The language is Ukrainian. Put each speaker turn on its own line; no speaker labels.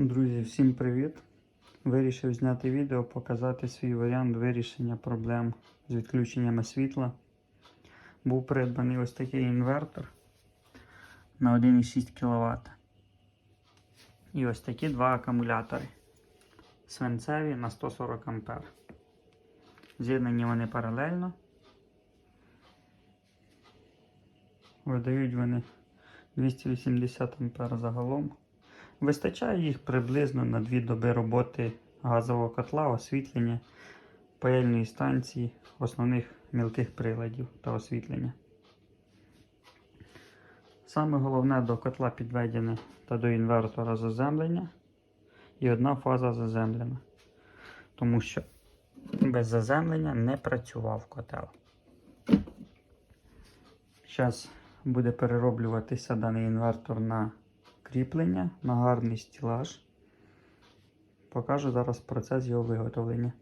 Друзі, всім привіт! Вирішив зняти відео, показати свій варіант вирішення проблем з відключеннями світла. Був придбаний ось такий інвертор на 1,6 кВт. І ось такі два акумулятори. Свинцеві на 140 А. З'єднані вони паралельно. Видають вони 280 А загалом. Вистачає їх приблизно на дві доби роботи газового котла, освітлення, паяльної станції, основних мілких приладів та освітлення. Саме головне до котла підведене та до інвертора заземлення і одна фаза заземлена, тому що без заземлення не працював котел. Зараз буде перероблюватися даний інвертор на кріплення, на гарний стілаж. Покажу зараз процес його виготовлення.